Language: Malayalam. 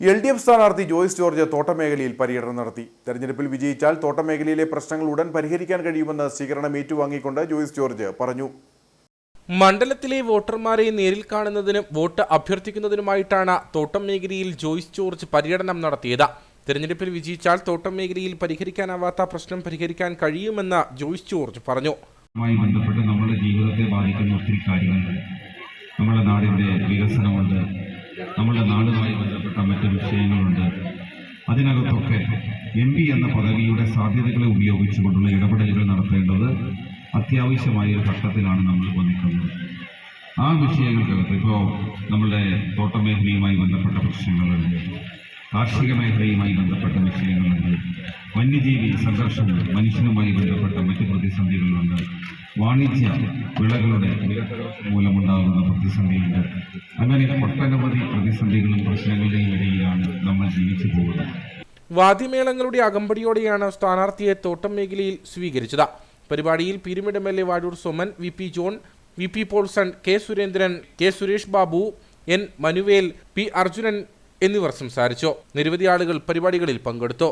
എൽ ഡി എഫ് സ്ഥാനാർത്ഥി ജോയ്സ് ജോർജ് തോട്ടമേഖലയിൽ പര്യടനം നടത്തി. തെരഞ്ഞെടുപ്പിൽ വിജയിച്ചാൽ തോട്ടമേഖലയിലെ പ്രശ്നങ്ങൾ ഉടൻ പരിഹരിക്കാൻ കഴിയുമെന്ന് സ്വീകരണം ഏറ്റുവാങ്ങിക്കൊണ്ട് ജോയ്സ് ജോർജ് പറഞ്ഞു. മണ്ഡലത്തിലെ വോട്ടർമാരെ നേരിൽ കാണുന്നതിനും വോട്ട് അഭ്യർത്ഥിക്കുന്നതിനുമായിട്ടാണ് തോട്ടം മേഖലയിൽ ജോയ്സ് ജോർജ് പര്യടനം നടത്തിയത്. തെരഞ്ഞെടുപ്പിൽ വിജയിച്ചാൽ തോട്ടം മേഖലയിൽ പരിഹരിക്കാനാവാത്ത പ്രശ്നം പരിഹരിക്കാൻ കഴിയുമെന്ന് ജോയ്സ് ജോർജ് പറഞ്ഞു. ബന്ധപ്പെട്ട് നമ്മുടെ ജീവിതത്തെ ബാധിക്കുന്ന ഒത്തിരി കാര്യങ്ങളുണ്ട് നമ്മുടെ നാടിന്റെ വികസനമുണ്ട് നമ്മുടെ നാടുമായി ബന്ധപ്പെട്ട മറ്റ് വിഷയങ്ങളുണ്ട്. അതിനകത്തൊക്കെ എം പി എന്ന പദവിയുടെ സാധ്യതകളെ ഉപയോഗിച്ചുകൊണ്ടുള്ള ഇടപെടലുകൾ നടത്തേണ്ടത് അത്യാവശ്യമായ ഒരു ഘട്ടത്തിലാണ് നമ്മൾ വന്നിട്ടുള്ളത്. ആ വിഷയങ്ങൾക്കകത്ത് ഇപ്പോൾ നമ്മുടെ തോട്ടമേഖലയുമായി ബന്ധപ്പെട്ട പ്രശ്നങ്ങളുണ്ട്. കാർഷിക മേഖലയുമായി ബന്ധപ്പെട്ട വിഷയങ്ങളുണ്ട്. വന്യജീവി സംഘർഷങ്ങൾ മനുഷ്യനുമായി ബന്ധപ്പെട്ട മറ്റ് വാണിജ്യ വിളകളുടെ മൂലമുണ്ടാകുന്ന പ്രതിസന്ധിയുണ്ട്. അങ്ങനെ ഒട്ടനവധി പ്രതിസന്ധികളും പ്രശ്നങ്ങളുടെയും ഇടയിലാണ് നമ്മൾ ജീവിച്ചു പോകുന്നത്. വാദ്യമേളങ്ങളുടെ അകമ്പടിയോടെയാണ് സ്ഥാനാർത്ഥിയെ തോട്ടം മേഖലയിൽ സ്വീകരിച്ചത്. പരിപാടിയിൽ Peermade M L A Vazhoor Soman V P John V P Paulson K Surendran K Suresh Babu N Manuel P Arjunan എന്നിവർ സംസാരിച്ചു. നിരവധി ആളുകൾ പരിപാടികളിൽ പങ്കെടുത്തു.